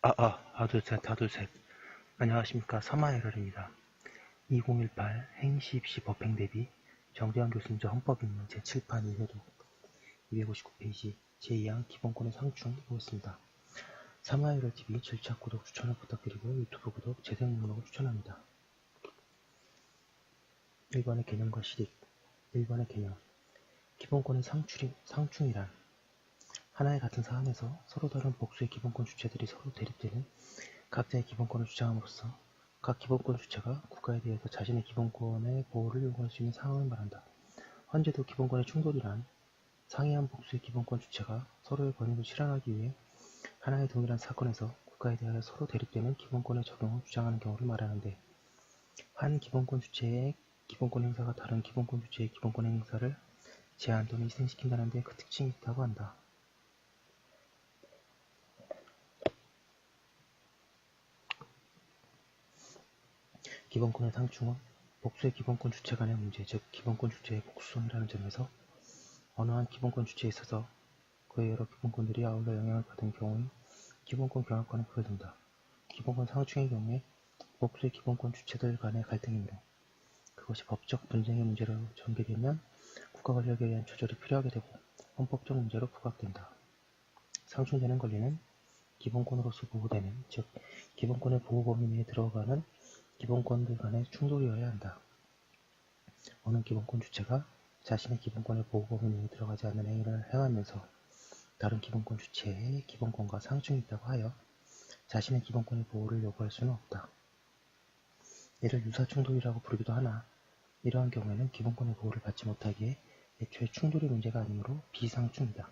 아, 아, 하둘, 셋, 하둘, 셋. 안녕하십니까. 사마에럴입니다. 2018 행시 입시 법행 대비 정대환 교수님 저 헌법입문 제7판 1회독 259페이지 제2항 기본권의 상충 보겠습니다. 사마에럴 TV 질착 구독 추천을 부탁드리고 유튜브 구독 재생 목록을 추천합니다. 1번의 개념과 실익 1번의 개념 기본권의 상충이, 상충이란 하나의 같은 사안에서 서로 다른 복수의 기본권 주체들이 서로 대립되는 각자의 기본권을 주장함으로써 각 기본권 주체가 국가에 대해서 자신의 기본권의 보호를 요구할 수 있는 상황을 말한다. 현재도 기본권의 충돌이란 상이한 복수의 기본권 주체가 서로의 권익을 실현하기 위해 하나의 동일한 사건에서 국가에 대하여 서로 대립되는 기본권의 적용을 주장하는 경우를 말하는데 한 기본권 주체의 기본권 행사가 다른 기본권 주체의 기본권 행사를 제한 또는 희생시킨다는 데 그 특징이 있다고 한다. 기본권의 상충은 복수의 기본권 주체 간의 문제, 즉 기본권 주체의 복수성이라는 점에서 어느 한 기본권 주체에 있어서 그의 여러 기본권들이 아울러 영향을 받은 경우에 기본권 경합권에 부여된다. 기본권 상충의 경우에 복수의 기본권 주체들 간의 갈등이므로 그것이 법적 분쟁의 문제로 전개되면 국가 권력에 의한 조절이 필요하게 되고 헌법적 문제로 부각된다. 상충되는 권리는 기본권으로서 보호되는, 즉 기본권의 보호 범위 내에 들어가는 기본권들 간의 충돌이어야 한다. 어느 기본권 주체가 자신의 기본권의 보호 범위 내에 들어가지 않는 행위를 행하면서 다른 기본권 주체의 기본권과 상충이 있다고 하여 자신의 기본권의 보호를 요구할 수는 없다. 이를 유사충돌이라고 부르기도 하나 이러한 경우에는 기본권의 보호를 받지 못하기에 애초에 충돌이 문제가 아니므로 비상충이다.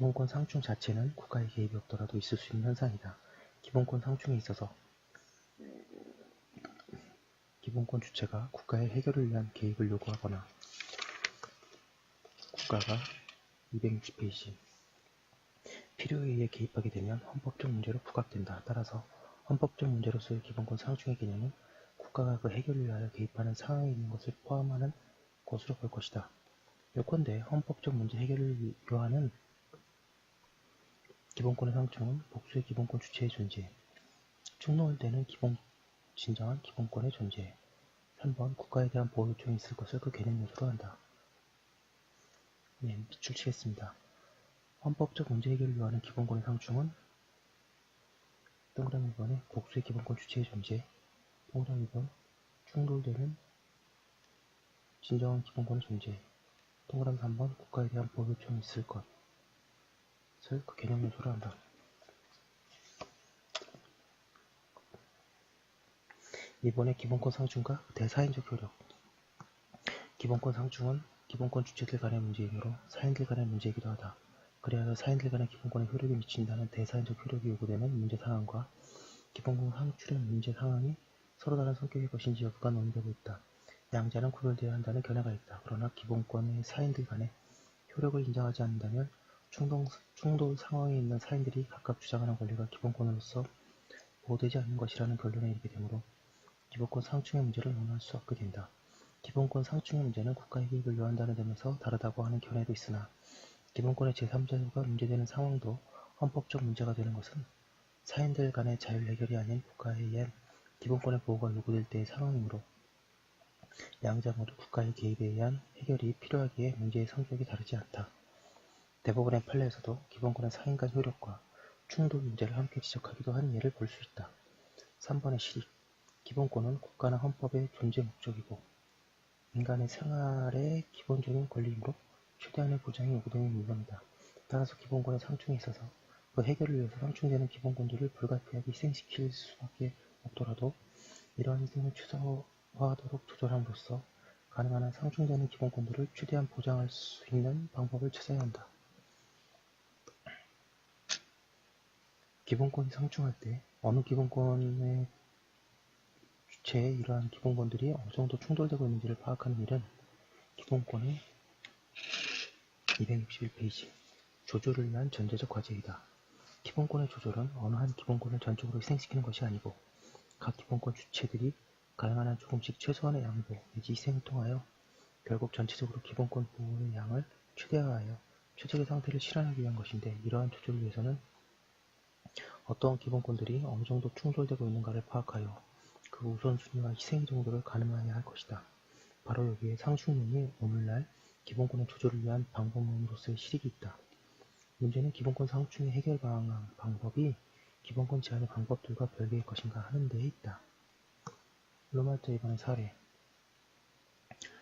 기본권 상충 자체는 국가의 개입이 없더라도 있을 수 있는 현상이다. 기본권 상충에 있어서 기본권 주체가 국가의 해결을 위한 개입을 요구하거나 국가가 260페이지 필요에 의해 개입하게 되면 헌법적 문제로 부각된다. 따라서 헌법적 문제로서의 기본권 상충의 개념은 국가가 그 해결을 위하여 개입하는 상황에 있는 것을 포함하는 것으로 볼 것이다. 요컨대 헌법적 문제 해결을 요하는 기본권의 상충은 복수의 기본권 주체의 존재, 충돌되는 기본, 진정한 기본권의 존재, 3번 국가에 대한 보호 요청이 있을 것을 그 개념 요소로 한다. 네, 밑줄 치겠습니다. 헌법적 문제 해결을 요하는 기본권의 상충은 동그라미 1번에 복수의 기본권 주체의 존재, 동그라미 2번 충돌되는 진정한 기본권의 존재, 동그라미 3번 국가에 대한 보호 요청이 있을 것, 그 개념 요소로 한다. 이번에 기본권 상충과 대사인적 효력 기본권 상충은 기본권 주체들 간의 문제이므로 사인들 간의 문제이기도 하다. 그래야 사인들 간의 기본권에 효력이 미친다는 대사인적 효력이 요구되는 문제 상황과 기본권 상출의 문제 상황이 서로 다른 성격의 것인지 여부가 논의되고 있다. 양자는 구별되어야 한다는 견해가 있다. 그러나 기본권의 사인들 간의 효력을 인정하지 않는다면 충동, 충돌 상황에 있는 사인들이 각각 주장하는 권리가 기본권으로서 보호되지 않는 것이라는 결론에 이르게 되므로 기본권 상충의 문제를 논할 수 없게 된다. 기본권 상충의 문제는 국가의 개입을 요한다는 점에서 다르다고 하는 견해도 있으나 기본권의 제3자가 문제되는 상황도 헌법적 문제가 되는 것은 사인들 간의 자율 해결이 아닌 국가에 의한 기본권의 보호가 요구될 때의 상황이므로 양자 모두 국가의 개입에 의한 해결이 필요하기에 문제의 성격이 다르지 않다. 대부분의 판례에서도 기본권의 상인간 효력과 충돌 문제를 함께 지적하기도 한 예를 볼 수 있다. 3번의 실익 기본권은 국가나 헌법의 존재 목적이고 인간의 생활의 기본적인 권리이므로 최대한의 보장이 요구되는 물건이다. 따라서 기본권의 상충에 있어서 그 해결을 위해서 상충되는 기본권들을 불가피하게 희생시킬 수밖에 없더라도 이러한 희생을 최소화하도록 조절함으로써 가능한 한 상충되는 기본권들을 최대한 보장할 수 있는 방법을 찾아야 한다. 기본권이 상충할 때 어느 기본권의 주체의 이러한 기본권들이 어느 정도 충돌되고 있는지를 파악하는 일은 기본권의 261페이지 조절을 위한 전제적 과제이다. 기본권의 조절은 어느 한 기본권을 전적으로 희생시키는 것이 아니고 각 기본권 주체들이 가능한 한 조금씩 최소한의 양보 내지 희생을 통하여 결국 전체적으로 기본권 보호의 양을 최대화하여 최적의 상태를 실현하기 위한 것인데 이러한 조절을 위해서는 어떠한 기본권들이 어느 정도 충돌되고 있는가를 파악하여 그 우선순위와 희생 정도를 가늠해야 할 것이다. 바로 여기에 상충론이 오늘날 기본권의 조절을 위한 방법론으로서의 실익이 있다. 문제는 기본권 상충의 해결 방법이 기본권 제한의 방법들과 별개의 것인가 하는 데에 있다. 로마트 이번의 사례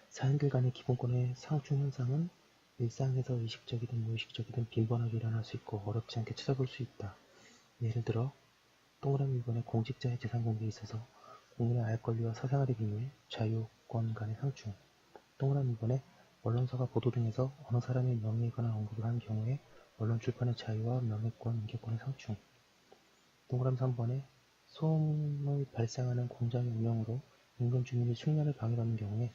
사인들 간의 기본권의 상충 현상은 일상에서 의식적이든 무의식적이든 빈번하게 일어날 수 있고 어렵지 않게 찾아볼 수 있다. 예를 들어 동그라미 1번의 공직자의 재산 공개에 있어서 국민의 알 권리와 사생활의 비밀, 자유권 간의 상충 동그라미 2번에 언론사가 보도 등에서 어느 사람의 명예에 관한 언급을 한 경우에 언론 출판의 자유와 명예권, 인격권의 상충 동그라미 3번에 소음을 발생하는 공장의 운영으로 인근 주민이 숙면을 방해받는 경우에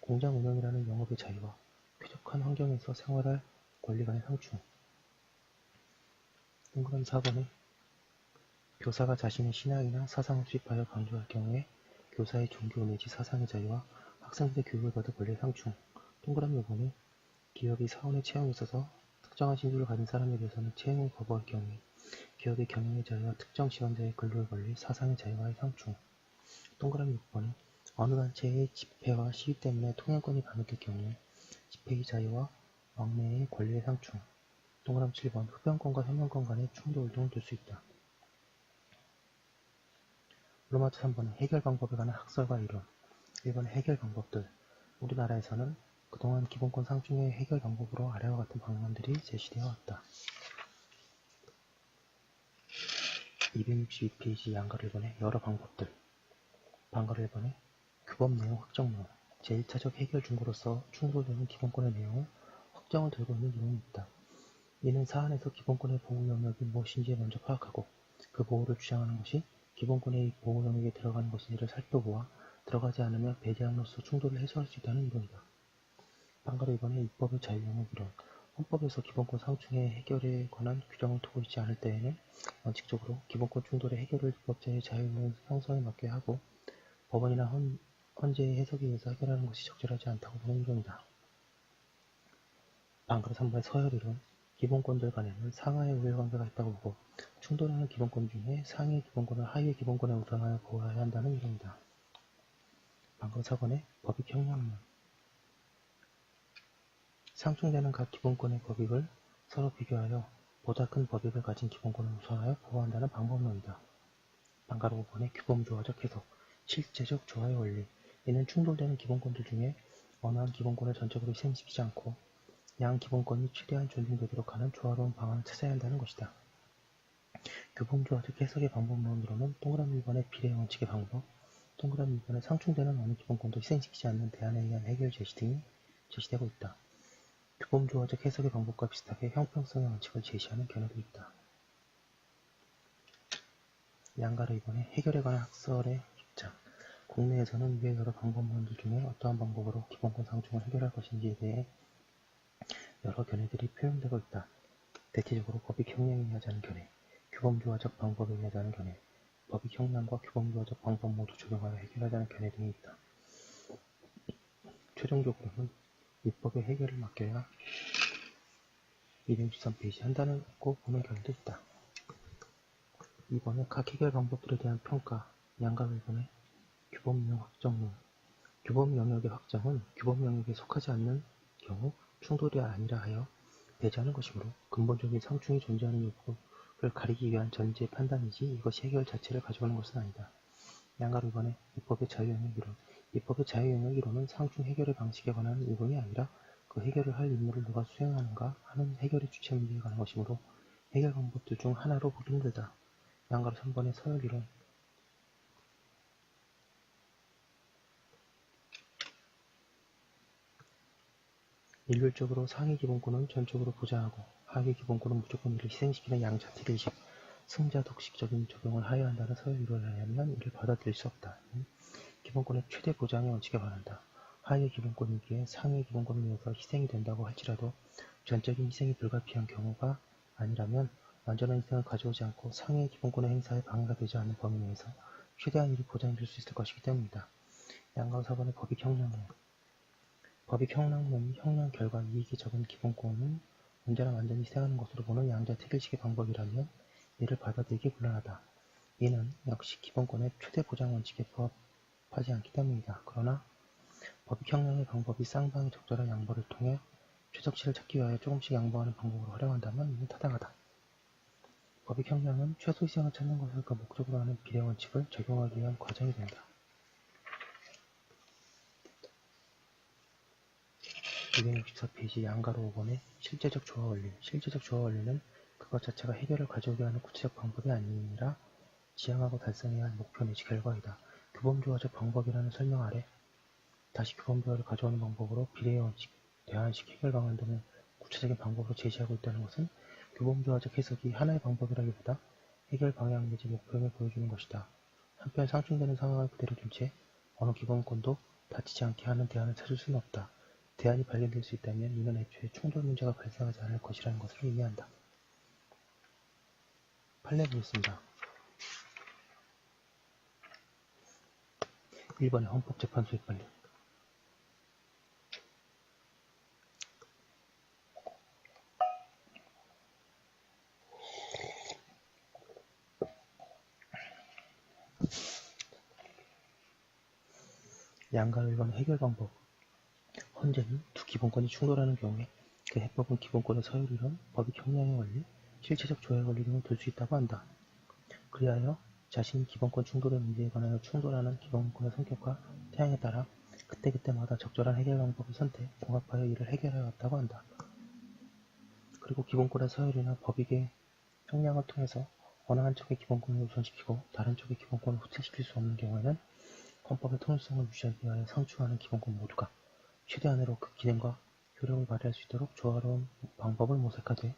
공장 운영이라는 영업의 자유와 쾌적한 환경에서 생활할 권리 간의 상충 동그라미 4번에 교사가 자신의 신앙이나 사상을 수입하여 강조할 경우에 교사의 종교 내지 사상의 자유와 학생들의 교육을 받을 권리의 상충 동그라미 5번에 기업이 사원의 채용에 있어서 특정한 신조를 가진 사람에 대해서는 채용을 거부할 경우에 기업의 경영의 자유와 특정 지원자의 근로의 권리, 사상의 자유와의 상충 동그라미 6번에 어느 단체의 집회와 시위 때문에 통행권이 반응될 경우에 집회의 자유와 왕래의 권리의 상충 동그라미 7번 흡연권과 혐연권 간의 충돌 등을 둘 수 있다. 로마트 3번은 해결 방법에 관한 학설과 이론 1번 해결 방법들 우리나라에서는 그동안 기본권 상충의 해결 방법으로 아래와 같은 방안들이 제시되어 왔다. 262페이지 양가를 번에 여러 방법들 방가를 번에 규범 내용 확정론 제1차적 해결 중고로서 충돌되는 기본권의 내용을 확정을 들고 있는 이론이 있다. 이는 사안에서 기본권의 보호 영역이 무엇인지 먼저 파악하고 그 보호를 주장하는 것이 기본권의 보호 영역에 들어가는 것인지를 살펴보아 들어가지 않으면 배제함으로써 충돌을 해소할 수 있다는 이론이다. 방가로 이번에 입법의 자유영역 이론 헌법에서 기본권 상충의 해결에 관한 규정을 두고 있지 않을 때에는 원칙적으로 기본권 충돌의 해결을 입법자의 자유로운 상성에 맡겨야 하고 법원이나 헌, 헌재의 해석에 의해서 해결하는 것이 적절하지 않다고 보는 이론이다. 방가로 3번의 서열 이론 기본권들 간에는 상하의 우열관계가 있다고 보고 충돌하는 기본권 중에 상위의 기본권을 하위의 기본권에 우선하여 보호해야 한다는 이론이다. 4번의 법익 형량론 상충되는 각 기본권의 법익을 서로 비교하여 보다 큰 법익을 가진 기본권을 우선하여 보호한다는 방법론이다. 방가로 5번의 규범조화적 해석 실제적 조화의 원리 이는 충돌되는 기본권들 중에 어느 한 기본권을 전적으로 희생시키지 않고 양 기본권이 최대한 존중되도록 하는 조화로운 방안을 찾아야 한다는 것이다. 규범조화적 해석의 방법론으로는 동그라미 1번의 비례 원칙의 방법, 동그라미 2번의 상충되는 어느 기본권도 희생시키지 않는 대안에 의한 해결 제시 등이 제시되고 있다. 규범조화적 해석의 방법과 비슷하게 형평성의 원칙을 제시하는 견해도 있다. 양가로 이번에 해결에 관한 학설의 입장 국내에서는 위의 여러 방법론들 중에 어떠한 방법으로 기본권 상충을 해결할 것인지에 대해 여러 견해들이 표현되고 있다. 대체적으로 법익 형량에 의하자는 견해, 규범조화적 방법에 의하자는 견해, 법익 형량과 규범조화적 방법 모두 적용하여 해결하자는 견해 등이 있다. 최종적으로는 입법의 해결을 맡겨야 263페이지 한다는 꼭 보는 견해도 있다. 이번에 각 해결 방법들에 대한 평가, 양가 일본의 규범용 확정론 규범 영역의 확정은 규범 영역에 속하지 않는 경우 충돌이 아니라 하여 배제하는 것이므로 근본적인 상충이 존재하는 여부를 가리기 위한 전제 판단이지 이것이 해결 자체를 가져오는 것은 아니다. 양가로 이번에 입법의 자유영역 이론 입법의 자유영역 이론은 상충 해결의 방식에 관한 이론이 아니라 그 해결을 할 임무를 누가 수행하는가 하는 해결의 주체 문제에 관한 것이므로 해결 방법들 중 하나로 보기 힘들다. 양가로 3번의 서열 이론 일률적으로 상위 기본권은 전적으로 보장하고 하위 기본권은 무조건 이를 희생시키는 양자택일식, 승자 독식적인 적용을 하여야 한다는 서열 이론을 하면 이를 받아들일 수 없다. 기본권의 최대 보장의 원칙에 반한다. 하위 기본권이기에 상위 기본권을 위해서 희생이 된다고 할지라도 전적인 희생이 불가피한 경우가 아니라면 완전한 희생을 가져오지 않고 상위 기본권의 행사에 방해가 되지 않는 범위 내에서 최대한 일이 보장해줄 수 있을 것이기 때문이다. 양가우 사번의 법익 형량론 법익 형량론이 형량 결과 이익이 적은 기본권은 문제는 완전히 희생하는 것으로 보는 양자택일식의 방법이라면 이를 받아들이기 곤란하다. 이는 역시 기본권의 최대 보장 원칙에 부합하지 않기 때문이다. 그러나 법익 형량의 방법이 쌍방의 적절한 양보를 통해 최적치를 찾기 위하여 조금씩 양보하는 방법으로 활용한다면 이는 타당하다. 법익 형량은 최소 희생을 찾는 것을 그 목적으로 하는 비례 원칙을 적용하기 위한 과정이 된다. 264페이지 양가로 5번의 실제적 조화 원리. 실제적 조화 원리는 그것 자체가 해결을 가져오게 하는 구체적 방법이 아니라 지향하고 달성해야 할 목표 내지 결과이다. 규범조화적 방법이라는 설명 아래 다시 규범조화를 가져오는 방법으로 비례의 원칙, 대안식, 해결 방안 등을 구체적인 방법으로 제시하고 있다는 것은 규범조화적 해석이 하나의 방법이라기보다 해결 방향 내지 목표를 보여주는 것이다. 한편 상충되는 상황을 그대로 둔 채 어느 기본권도 다치지 않게 하는 대안을 찾을 수는 없다. 대안이 발견될 수 있다면 이는 애초에 충돌 문제가 발생하지 않을 것이라는 것을 의미한다. 판례 보겠습니다. 1번의 헌법재판소의 판례 양가 1번 해결 방법 헌재는 두 기본권이 충돌하는 경우에 그 해법은 기본권의 서열이론, 법익 형량의 원리, 실체적 조약 원리 등을 둘 수 있다고 한다. 그리하여 자신이 기본권 충돌의 문제에 관하여 충돌하는 기본권의 성격과 태양에 따라 그때그때마다 적절한 해결 방법을 선택, 종합하여 이를 해결하여 왔다고 한다. 그리고 기본권의 서열이나 법익의 형량을 통해서 어느 한쪽의 기본권을 우선시키고 다른 쪽의 기본권을 후퇴시킬 수 없는 경우에는 헌법의 통일성을 유지하기 위하여 상충하는 기본권 모두가 최대한으로 그 기능과 효력을 발휘할 수 있도록 조화로운 방법을 모색하되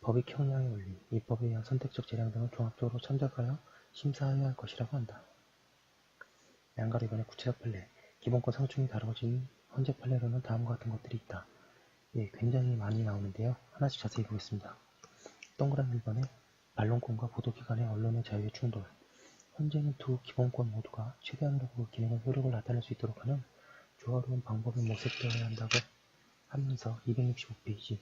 법익 형량의 원리, 입법에 의한 선택적 재량 등을 종합적으로 참작하여 심사해야 할 것이라고 한다. 양가로 이번에 구체적 판례, 기본권 상충이 다뤄진 헌재 판례로는 다음과 같은 것들이 있다. 예, 굉장히 많이 나오는데요. 하나씩 자세히 보겠습니다. 동그라미 1번에 반론권과 보도기관의 언론의 자유의 충돌 헌재는 두 기본권 모두가 최대한으로 그 기능의 효력을 나타낼 수 있도록 하는 조화로운 방법이 모색되어야 한다고 하면서 265페이지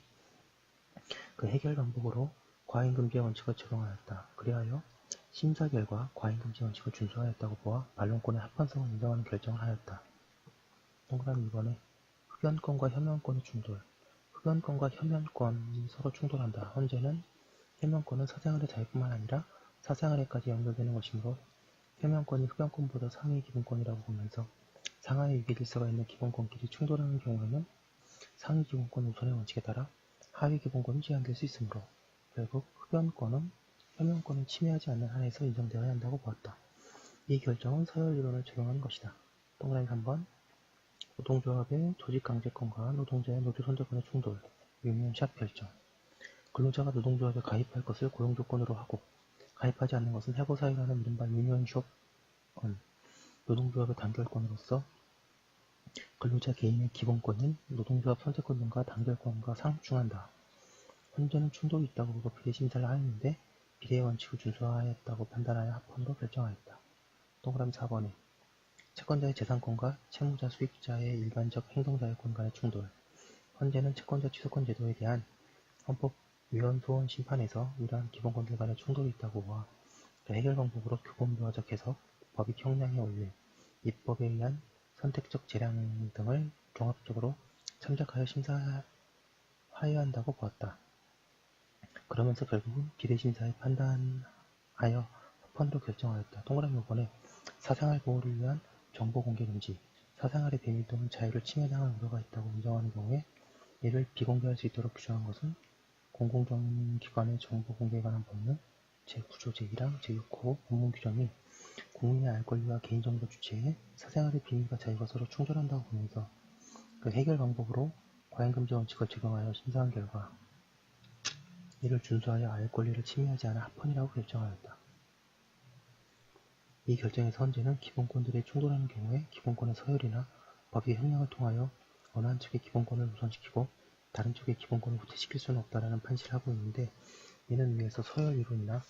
그 해결 방법으로 과잉금지의 원칙을 적용하였다. 그리하여 심사 결과 과잉금지 원칙을 준수하였다고 보아 반론권의 합헌성을 인정하는 결정을 하였다. 동그라미 2번에 흡연권과 혐연권의 충돌 흡연권과 혐연권이 서로 충돌한다. 헌재는 혐연권은 사생활의 자유뿐만 아니라 사생활에까지 연결되는 것이므로 혐연권이 흡연권보다 상위 기본권이라고 보면서 상하의 위계 질서가 있는 기본권끼리 충돌하는 경우에는 상위 기본권 우선의 원칙에 따라 하위 기본권은 제한될 수 있으므로 결국 흡연권은 혐연권을 침해하지 않는 한에서 인정되어야 한다고 보았다. 이 결정은 서열 이론을 적용한 것이다. 동그라미 3번 노동조합의 조직강제권과 노동자의 노조선제권의 충돌 유니언 샵 결정 근로자가 노동조합에 가입할 것을 고용조건으로 하고 가입하지 않는 것은 해고사유라는 이른바 유니언 숍건 노동조합의 단결권으로서 근로자 개인의 기본권인 노동조합 선택권 등과 단결권과 상충한다. 현재는 충돌이 있다고 보고 비례심사를 하였는데 비례의 원칙을 준수하였다고 판단하여 합헌으로 결정하였다. 동그라미 4번에 채권자의 재산권과 채무자 수익자의 일반적 행동자유권 간의 충돌 현재는 채권자 취소권 제도에 대한 헌법 위헌소원 심판에서 이러한 기본권들 간의 충돌이 있다고 보아 그 해결 방법으로 규범조화적 해석, 법익 형량의 원리, 입법에 의한 선택적 재량 등을 종합적으로 참작하여 심사하여야 한다고 보았다. 그러면서 결국은 비례심사에 판단하여 합헌으로 결정하였다. 동그라미 5번에 사생활 보호를 위한 정보 공개 금지, 사생활의 비밀 또는 자유를 침해당할 우려가 있다고 인정하는 경우에 이를 비공개할 수 있도록 규정한 것은 공공기관의 정보 공개에 관한 법률 제9조 제2랑 제6호 법문 규정이 국민의 알 권리와 개인정보 주체에 사생활의 비밀과 자유가 서로 충돌한다고 보면서 그 해결 방법으로 과잉금지 원칙을 적용하여 심사한 결과 이를 준수하여 알 권리를 침해하지 않아 합헌이라고 결정하였다. 이 결정에서 헌재는 기본권들의 충돌하는 경우에 기본권의 서열이나 법의 형량을 통하여 어느 한측의 기본권을 우선시키고 다른 쪽의 기본권을 후퇴시킬 수는 없다라는 판시를 하고 있는데 이는 위에서 서열 이론이나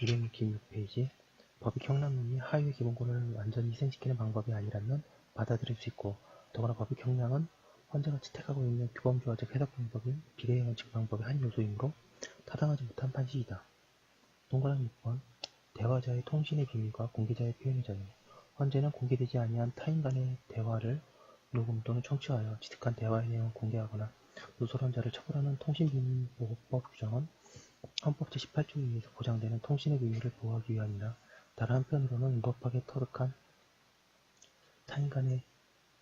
266페이지 법익 형량론이 하위 기본권을 완전히 희생시키는 방법이 아니라면 받아들일 수 있고 더구나 법익 형량은 헌재가 채택하고 있는 규범조화적 해석 방법인 비례의 원칙 방법의 한 요소이므로 타당하지 못한 판시이다. 동그라미 6번 대화자의 통신의 비밀과 공개자의 표현의 자유 헌재는 공개되지 아니한 타인 간의 대화를 녹음 또는 청취하여 취득한 대화의 내용을 공개하거나 누설한 자를 처벌하는 통신비밀보호법 규정은 헌법 제18조에 의해서 보장되는 통신의 비밀을 보호하기 위함이나 다른 한편으로는 위법하게 터득한 타인 간의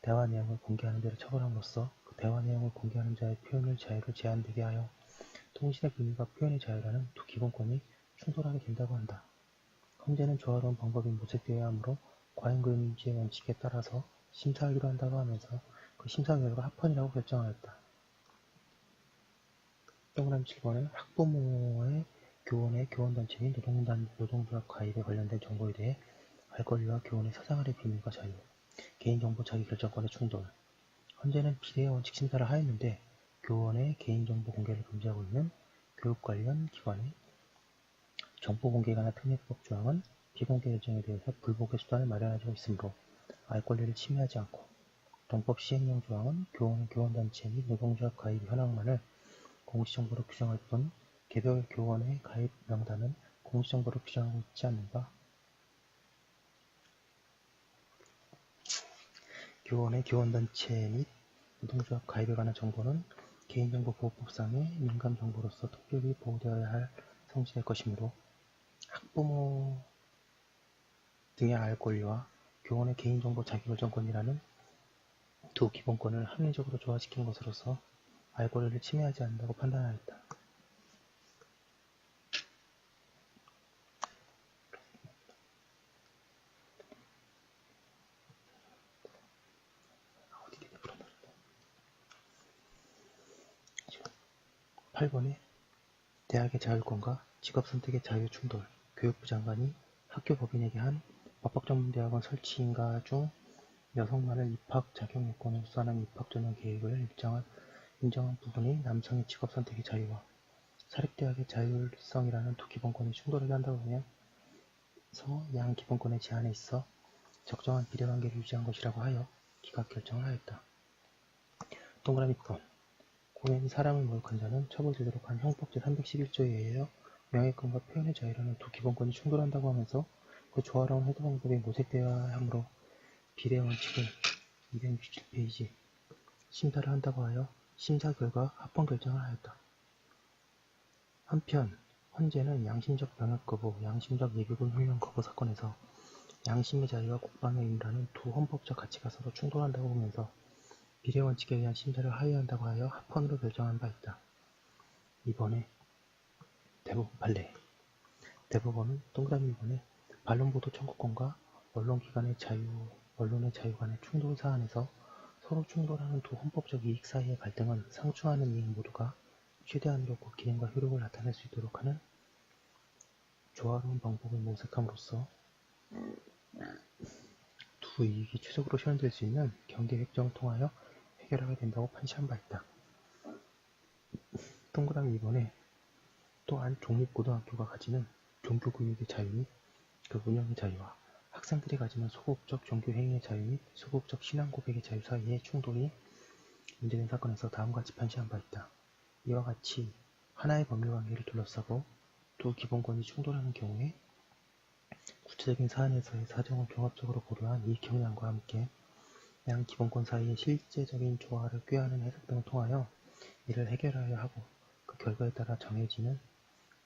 대화 내용을 공개하는 데를 처벌함으로써 그 대화 내용을 공개하는 자의 표현의 자유를 제한되게 하여 통신의 비밀과 표현의 자유라는 두 기본권이 충돌하게 된다고 한다. 헌재는 조화로운 방법이 모색되어야 하므로 과잉금지의 원칙에 따라서 심사하기로 한다고 하면서 그 심사 결과 합헌이라고 결정하였다. 동그라미 7번은 학부모의 교원의 교원단체 및 노동단, 노동조합 가입에 관련된 정보에 대해 알 권리와 교원의 사생활의 비밀과 자유, 개인정보 자기결정권의 충돌. 헌재는 비례의 원칙 심사를 하였는데 교원의 개인정보 공개를 금지하고 있는 교육 관련 기관의 정보 공개에 관한 특례법 조항은 비공개 결정에 대해서 불복의 수단을 마련하고 있으므로 알 권리를 침해하지 않고 동법 시행령 조항은 교원, 교원단체 및 노동조합 가입 현황만을 공시정보로 규정할 뿐 개별 교원의 가입 명단은 공시정보로 규정하고 있지 않는가? 교원의 교원단체 및 노동조합 가입에 관한 정보는 개인정보보호법상의 민감정보로서 특별히 보호되어야 할 성질의 것이므로 학부모 등의 알 권리와 교원의 개인정보 자기결정권이라는 두 기본권을 합리적으로 조화시킨 것으로서 알 권리를 침해하지 않는다고 판단하였다. 어디 있냐, 그러면. 8번에 대학의 자율권과 직업선택의 자유 충돌 교육부 장관이 학교 법인에게 한 법학전문대학원 설치인가 중 여성만을 입학 자격 요건으로 수반한 입학 전형 계획을 일정한 인정한 부분이 남성의 직업 선택의 자유와 사립대학의 자율성이라는 두 기본권이 충돌하게 한다고 하면서 양 기본권의 제한에 있어 적정한 비례관계를 유지한 것이라고 하여 기각 결정을 하였다. 동그라미 2번 공연이 사람을 모욕한 자는 처벌되도록 한 형법 제 311조에 의하여 명예권과 표현의 자유라는 두 기본권이 충돌한다고 하면서 그 조화로운 해도 방법이 모색되어야 하므로 비례 원칙을 267페이지 심사를 한다고 하여 심사 결과 합헌 결정을 하였다. 한편 헌재는 양심적 병역 거부, 양심적 예비군 훈련 거부 사건에서 양심의 자유와 국방의 의무라는 두 헌법적 가치가 서로 충돌한다고 보면서 비례 원칙에 의한 심사를 하회한다고 하여 합헌으로 결정한 바 있다. 이번에 대법원 판례 대법원은 동그라미 2번에 반론 보도 청구권과 언론기관의 자유, 언론의 자유 간의 충돌 사안에서 서로 충돌하는 두 헌법적 이익 사이의 갈등은 상충하는 이익 모두가 최대한으로 그 기능과 효력을 나타낼 수 있도록 하는 조화로운 방법을 모색함으로써 두 이익이 최적으로 실현될 수 있는 경계 획정을 통하여 해결하게 된다고 판시한 바 있다. 동그라미 2번에 또한 종립고등학교가 가지는 종교교육의 자유 및 그 운영의 자유와 학생들이 가지는 소극적 종교 행위의 자유 및 소극적 신앙 고백의 자유 사이의 충돌이 문제된 사건에서 다음과 같이 판시한 바 있다. 이와 같이 하나의 법률 관계를 둘러싸고 두 기본권이 충돌하는 경우에 구체적인 사안에서의 사정을 종합적으로 고려한 이익 형량과 함께 양 기본권 사이의 실제적인 조화를 꾀하는 해석 등을 통하여 이를 해결하여야 하고 그 결과에 따라 정해지는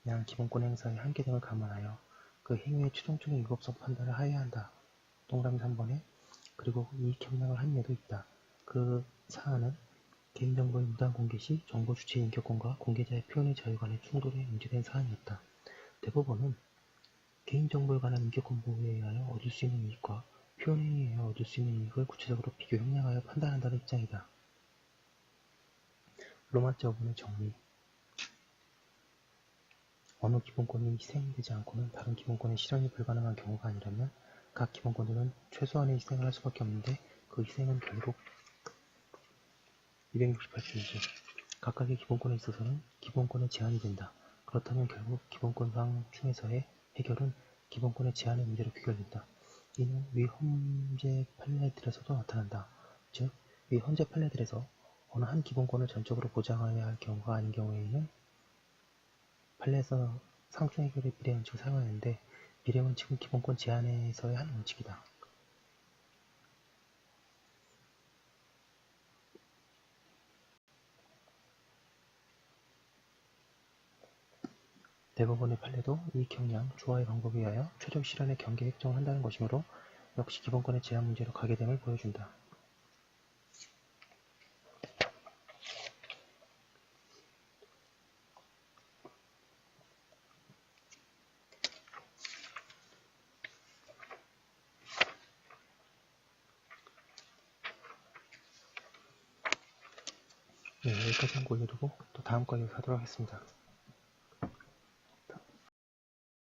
양 기본권 행사의 한계 등을 감안하여 그 행위의 최종적인 위법성 판단을 하여야 한다. 동그라미 3번에 그리고 이익 형량을 한 예도 있다. 그 사안은 개인정보의 무단 공개 시 정보 주체의 인격권과 공개자의 표현의 자유 간의 충돌에 문제된 사안이었다. 대법원은 개인정보에 관한 인격권 보호에 의하여 얻을 수 있는 이익과 표현에 의하여 얻을 수 있는 이익을 구체적으로 비교 형량하여 판단한다는 입장이다. 로마자 5번의 정리 어느 기본권이 희생되지 않고는 다른 기본권의 실현이 불가능한 경우가 아니라면 각 기본권들은 최소한의 희생을 할 수밖에 없는데 그 희생은 결국 268페이지 각각의 기본권에 있어서는 기본권의 제한이 된다. 그렇다면 결국 기본권상 중에서의 해결은 기본권의 제한의 문제로 귀결된다. 이는 위 헌재 판례들에서도 나타난다. 즉, 이 현재 판례들에서 어느 한 기본권을 전적으로 보장해야 할 경우가 아닌 경우에는 판례에서 상충 해결의 비례 원칙을 사용하는데 비례 원칙은 기본권 제한에서의 한 원칙이다. 대법원의 판례도 이 경량, 조화의 방법에 의하여 최적 실현의 경계 획정을 한다는 것이므로 역시 기본권의 제한 문제로 가게 됨을 보여준다. 네, 여기까지 한거 올려두고 또 다음 거 이어서 하도록 하겠습니다.